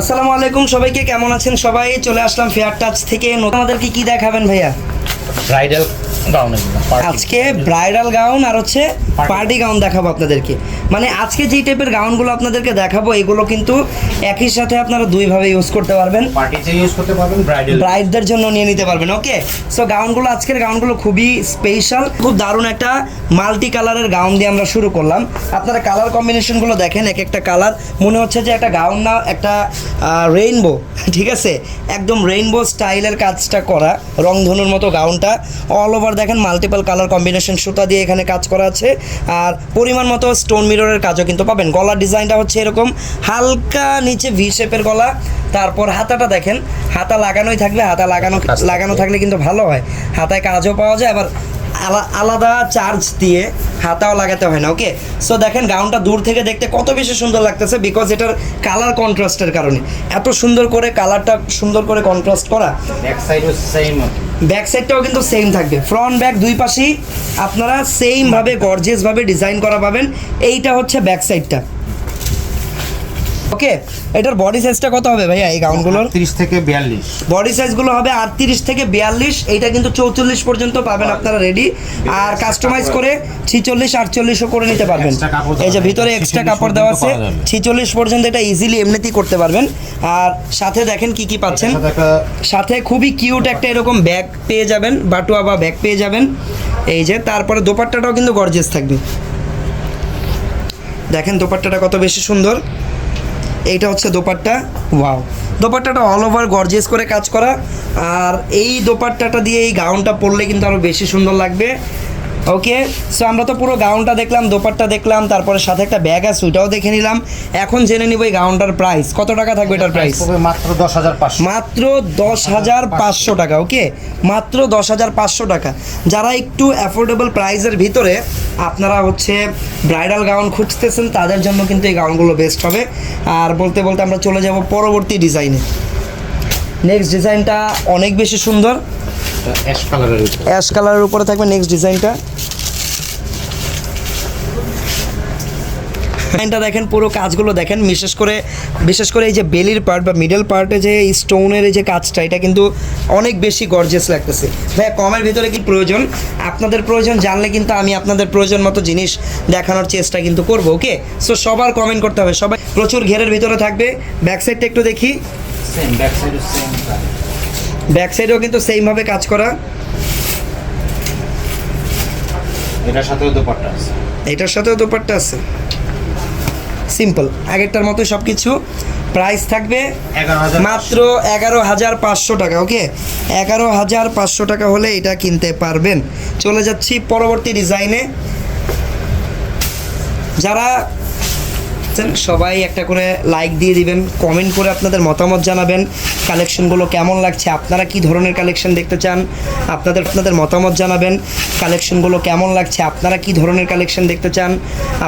আসসালামু আলাইকুম, সবাইকে কেমন আছেন সবাই? চলে আসলাম ফেয়ার টাচ থেকে। আমাদেরকে কি দেখাবেন ভাইয়া? ব্রাইডাল গাউন আজকে ব্রাইডাল গাউন আর হচ্ছে পার্টি গাউন দেখাবো আপনাদেরকে। মানে আজকে যেই টাইপের গাউনগুলো আপনাদেরকে দেখাবো এগুলো কিন্তু একই সাথে আপনারা দুইভাবে ইউজ করতে পারবেন। পার্টিতে ইউজ করতে পারবেন ব্রাইডাল ব্রাইডদের জন্য নিয়ে নিতে পারবেন ওকে সো গাউনগুলো আজকের গাউনগুলো খুবই স্পেশাল খুব দারুণ একটা মাল্টি কালারের গাউন দিয়ে আমরা শুরু করলাম। আপনারা কালার কম্বিনেশনগুলো দেখেন এক একটা কালার মনে হচ্ছে যে একটা গাউন না একটা রেইনবো ঠিক আছে? একদম রেইনবো স্টাইলের কাজটা করা রংধনুর মতো গাউনটা অল ওভার দেখেন মাল্টিপল কালার কম্বিনেশন সুতা দিয়ে এখানে কাজ করা আছে। আর পরিমাণ মতো স্টোন মিররের কাজও কিন্তু পাবেন। গলার ডিজাইনটা হচ্ছে এরকম হালকা নিচে ভি শেপের গলা তারপর হাতাটা দেখেন হাতা লাগানোই থাকবে হাতা লাগানো লাগানো থাকলে কিন্তু ভালো হয়। হাতায় কাজও পাওয়া যায় আবার আলাদা চার্জ দিয়ে হাতাও লাগাতে হয় না ওকে সো দেখেন গাউনটা দূর থেকে দেখতে কত বেশি সুন্দর লাগতেছে বিকজ এটার কালার কন্ট্রাস্টের কারণে। এত সুন্দর করে কালারটা সুন্দর করে কন্ট্রাস্ট করা। ব্যাক ব্যাক সাইডটাও কিন্তু সেম থাকবে। ফ্রন্ট ব্যাক দুই পাশেই আপনারা সেমভাবে গর্জিয়াসভাবে ডিজাইন করা পাবেন। এইটা হচ্ছে ব্যাক সাইডটা ওকে এটার বডি সাইজটা কত হবে ভাইয়া এই গাউনগুলোর 30 থেকে 42 বডি সাইজগুলো হবে আটত্রিশ থেকে বিয়াল্লিশ এইটা কিন্তু চৌচল্লিশ পর্যন্ত পাবেন আপনারা রেডি আর কাস্টমাইজ করে ছিচল্লিশ আটচল্লিশও করে নিতে পারবেন। এই যে ভিতরে এক্সট্রা কাপড় দেওয়া আছে পর্যন্ত পাওয়া যাবে। ছিচল্লিশ পর্যন্ত এটা ইজিলি এমনিতেই করতে পারবেন। আর সাথে দেখেন কি কি পাচ্ছেন? সাথে খুবই কিউট একটা এরকম ব্যাগ পেয়ে যাবেন বাটুয়া বা ব্যাগ পেয়ে যাবেন। এই যে তারপরে দোপাট্টাটাও কিন্তু গর্জিয়াস থাকবে। দেখেন দোপাট্টাটা কত বেশি সুন্দর। এইটা হচ্ছে দোপাট্টা। ওয়াও দোপাট্টাটা অল ওভার গর্জিয়াস করে কাজ করা। আর এই দোপাট্টাটা দিয়ে এই গাউনটা পরলে কিন্তু আরও বেশি সুন্দর লাগবে। ওকে সো আমরা তো পুরো গাউনটা দেখলাম দোপাট্টা দেখলাম তারপরে সাথে একটা ব্যাগ আছে ওইটাও দেখে নিলাম। এখন জেনে নিব এই গাউনটার প্রাইস কত টাকা থাকবে এটার প্রাইস মাত্র দশ হাজার 10500 মাত্র দশ হাজার পাঁচশো টাকা ওকে মাত্র দশ হাজার পাঁচশো টাকা। যারা একটু অ্যাফোর্ডেবল প্রাইসের ভিতরে আপনারা হচ্ছে ব্রাইডাল গাউন খুঁজতেছেন তাদের জন্য কিন্তু এই গাউনগুলো বেস্ট হবে। আর বলতে বলতে আমরা চলে যাব পরবর্তী ডিজাইনে নেক্সট ডিজাইনটা অনেক বেশি সুন্দর। অ্যাশ কালারের উপরে। থাকবে নেক্সট ডিজাইনটা ডিজাইনটা দেখেন পুরো কাজগুলো দেখেন বিশেষ করে বিশেষ করে এই যে বেলির পার্ট বা মিডল পার্টে যে স্টোনের এই যে কাজটা এটা কিন্তু অনেক বেশি গর্জিয়াস লাগতেছে। ভাই কমের ভিতরে কি প্রয়োজন? আপনাদের প্রয়োজন জানলে কিন্তু আমি আপনাদের প্রয়োজন মতো জিনিস দেখানোর চেষ্টা কিন্তু করব ওকে সো সবার কমেন্ট করতে হবে। সবাই প্রচুর ঘেরের ভিতরে থাকবে। ব্যাক সাইডটা একটু দেখি। ব্যাক সাইডেও কিন্তু সেইমভাবে কাজ করা। এটার সাথেও দোপাট্টা আছে। এটার সাথেও দোপাট্টা আছে। সিম্পল। আগেরটার মতোই সব কিছু প্রাইস থাকবে মাত্র এগারো হাজার পাঁচশো টাকা ওকে? এগারো হাজার পাঁচশো টাকা হলে এটা কিনতে পারবেন। চলে যাচ্ছি পরবর্তী ডিজাইনে যারা আছেন, সবাই একটা করে লাইক দিয়ে দিবেন কমেন্ট করে আপনাদের মতামত জানাবেন কালেকশনগুলো কেমন লাগছে আপনারা কি ধরনের কালেকশন দেখতে চান আপনাদের আপনাদের মতামত জানাবেন কালেকশনগুলো কেমন লাগছে আপনারা কি ধরনের কালেকশন দেখতে চান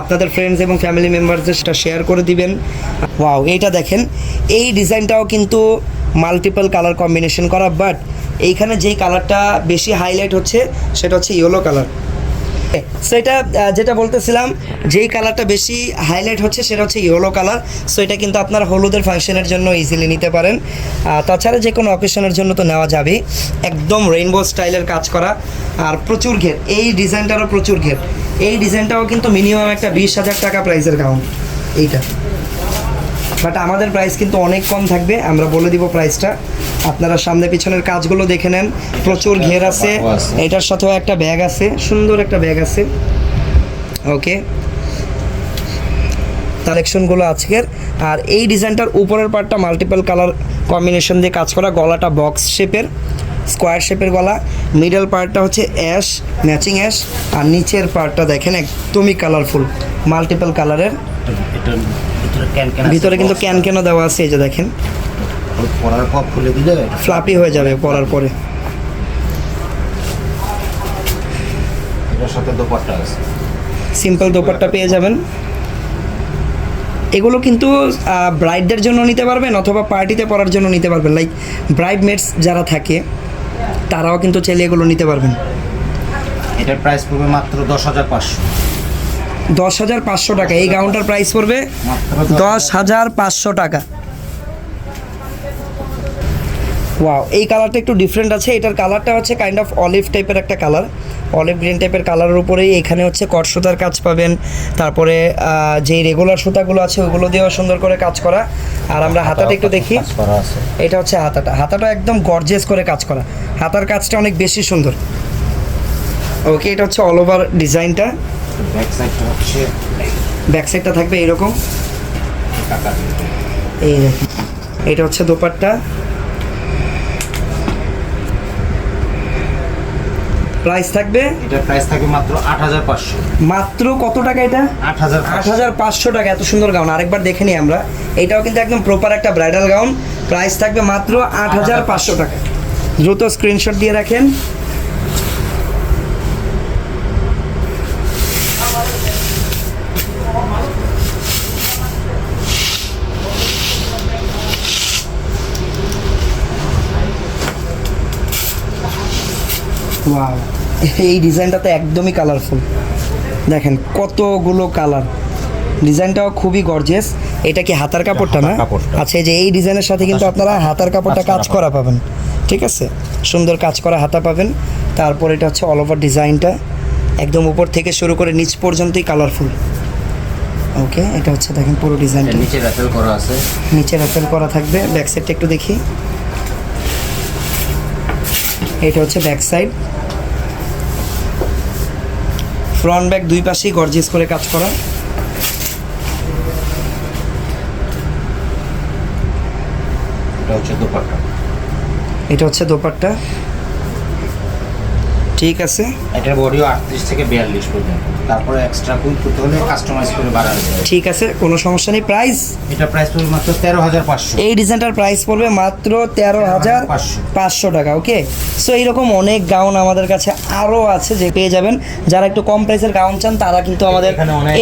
আপনাদের ফ্রেন্ডস এবং ফ্যামিলি মেম্বারদের সেটা শেয়ার করে দিবেন। ওয়াও এইটা দেখেন এই ডিজাইনটাও কিন্তু মাল্টিপল কালার কম্বিনেশন করা বাট এইখানে যেই কালারটা বেশি হাইলাইট হচ্ছে সেটা হচ্ছে ইয়েলো কালার সেটা যেটা বলতেছিলাম, যেই কালারটা বেশি হাইলাইট হচ্ছে সেটা হচ্ছে ইয়েলো কালার সো এটা কিন্তু আপনার হলুদের ফাংশনের জন্য ইজিলি নিতে পারেন। তাছাড়া যে কোনো অকেশনের জন্য তো নেওয়া যাবে। একদম রেইনবো স্টাইলের কাজ করা। আর প্রচুর ঘের, এই ডিজাইনটারও প্রচুর ঘের। এই ডিজাইনটাও কিন্তু মিনিমাম একটা বিশ হাজার টাকা প্রাইসের গাউন এইটা। বাট আমাদের প্রাইস কিন্তু অনেক কম থাকবে। আমরা বলে দিব প্রাইসটা আপনারা সামনে পিছনের কাজগুলো দেখে নেন। প্রচুর ঘের আছে। এটার সাথেও একটা ব্যাগ আছে। সুন্দর একটা ব্যাগ আছে। ওকে কালেকশনগুলো আজকের। আর এই ডিজাইনটার উপরের পার্টটা মাল্টিপল কালার কম্বিনেশন দিয়ে কাজ করা। গলাটা বক্স শেপের স্কোয়ার শেপের গলা। মিডল পার্টটা হচ্ছে অ্যাশ ম্যাচিং অ্যাশ আর নিচের পার্টটা দেখেন একদমই কালারফুল মাল্টিপল কালারের ভিতরে ক্যান ক্যান ভিতরে কিন্তু ক্যান ক্যানও দেওয়া আছে এই যে দেখেন। পরার পর খুলে দিলে ফ্লাপি হয়ে যাবে পরার পরে। এটার সাথে দোপাট্টা আছে। সিম্পল দোপাট্টা পেয়ে যাবেন। এগুলো কিন্তু ব্রাইডদের জন্য নিতে পারবেন অথবা পার্টিতে পরার জন্য নিতে পারবেন। লাইক ব্রাইড মেটস যারা থাকে তারাও কিন্তু চাইলে এগুলো নিতে পারবেন। এটার প্রাইস পড়বে মাত্র 10500 দশ হাজার পাঁচশো টাকা। এই গাউনটার প্রাইস পড়বে দশ হাজার পাঁচশো টাকা। ওয়াও এই কালারটা একটু ডিফারেন্ট আছে। এটার কালারটা হচ্ছে কাইন্ড অফ অলিভ টাইপের একটা কালার অলিভ গ্রিন টাইপের কালারের উপরেই এখানে হচ্ছে কট সুতার কাজ পাবেন। তারপরে যেই রেগুলার সুতাগুলো আছে ওগুলো দিয়েও সুন্দর করে কাজ করা। আর আমরা হাতাটা একটু দেখি। এটা হচ্ছে হাতাটা। হাতাটা একদম গর্জিয়াস করে কাজ করা। হাতার কাজটা অনেক বেশি সুন্দর। ওকে এটা হচ্ছে অল ওভার ডিজাইনটা ব্যাক সাইডটা হচ্ছে ব্যাক সাইডটা থাকবে এরকম? এই এটা হচ্ছে দোপাট্টা। প্রাইস থাকবে? এটার প্রাইস থাকবে মাত্র আট হাজার পাঁচশো। মাত্র কত টাকা এটা? আট হাজার পাঁচশো। টাকা এত সুন্দর গাউন আরেকবার দেখে নিই আমরা। এটাও কিন্তু একদম প্রপার একটা ব্রাইডাল গাউন প্রাইস থাকবে মাত্র আট হাজার পাঁচশো টাকা। দ্রুত স্ক্রিনশট দিয়ে রাখেন। এই ডিজাইনটাতে একদমই কালারফুল দেখেন কতগুলো কালার ডিজাইনটাও খুবই গর্জেস এটা কি হাতার কাপড়টা না? আচ্ছা এই যে এই ডিজাইনের সাথে কিন্তু আপনারা হাতার কাপড়টা কাজ করা পাবেন। ঠিক আছে? সুন্দর কাজ করা হাতা পাবেন। তারপর এটা হচ্ছে অল ওভার ডিজাইনটা। একদম উপর থেকে শুরু করে নিচ পর্যন্তই কালারফুল ওকে এটা হচ্ছে দেখেন পুরো ডিজাইনটা। নিচে র্যাফেল করা আছে। নিচে র্যাপেল করা থাকবে। ব্যাক সাইডটা একটু দেখি। এটা হচ্ছে ব্যাক সাইড ফ্রন্ট ব্যাক দুই পাশেই গর্জেস করে কাজ করা। এটা হচ্ছে দোপাট্টা। এটা হচ্ছে দোপাট্টা। ঠিক আছে। এটার বডিও আটত্রিশ থেকে বিয়াল্লিশ পর্যন্ত। তারপরে এক্সট্রা কুইক করতে হলে কাস্টমাইজ করে বাড়ানো যায়। ঠিক আছে কোনো সমস্যা নেই। প্রাইস এটা প্রাইস পড়বে মাত্র তেরো হাজার পাঁচশো। এই ডিজাইনটার প্রাইস পড়বে মাত্র তেরো হাজার। পাঁচশো। টাকা ওকে সো এইরকম অনেক গাউন আমাদের কাছে আরও আছে যে পেয়ে যাবেন। যারা একটু কম প্রাইসের গাউন চান তারা কিন্তু আমাদের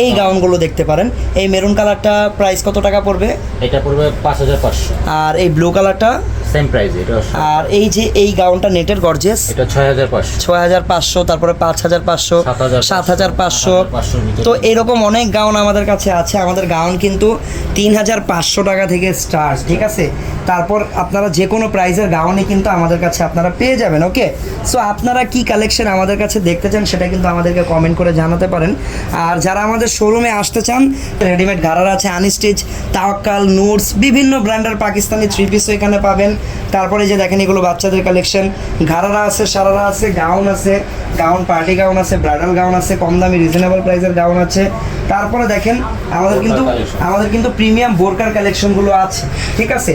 এই গাউনগুলো দেখতে পারেন। এই মেরুন কালারটা প্রাইস কত টাকা পড়বে? এটা পড়বে পাঁচ হাজার পাঁচশো। আর এই ব্লু কালারটা সেম প্রাইস এটা আর এই যে এই গাউনটা নেটের গর্জেস এটা ছয় হাজার পাঁচশো। ছয় হাজার পাঁচশো তারপরে পাঁচ হাজার পাঁচশো 7,500 সাত হাজার পাঁচশো। 7,500 র ভিতরে। তো এরকম অনেক গাউন আমাদের কাছে আছে। আমাদের গাউন কিন্তু তিন হাজার পাঁচশো টাকা থেকে স্টার্ট ঠিক আছে? তারপর আপনারা যে কোনো প্রাইজের গাউনই কিন্তু আমাদের কাছে আপনারা পেয়ে যাবেন ওকে সো আপনারা কি কালেকশন আমাদের কাছে দেখতে চান সেটা কিন্তু আমাদেরকে কমেন্ট করে জানাতে পারেন। আর যারা আমাদের শোরুমে আসতে চান রেডিমেড ঘাড়ার আছে আনস্টিচ তাওয়াক্কাল নুটস বিভিন্ন ব্র্যান্ডের পাকিস্তানি থ্রি পিসও এখানে পাবেন। তারপরে যে দেখেন, এগুলো বাচ্চাদের কালেকশন ঘাড়ারা আছে, সারারা আছে গাউন আছে গাউন পার্টি গাউন আছে ব্রাইডাল গাউন আছে কম দামি রিজনেবল প্রাইসের গাউন আছে। তারপরে দেখেন, আমাদের কিন্তু আমাদের কিন্তু প্রিমিয়াম বোরকার কালেকশনগুলো আছে, ঠিক আছে?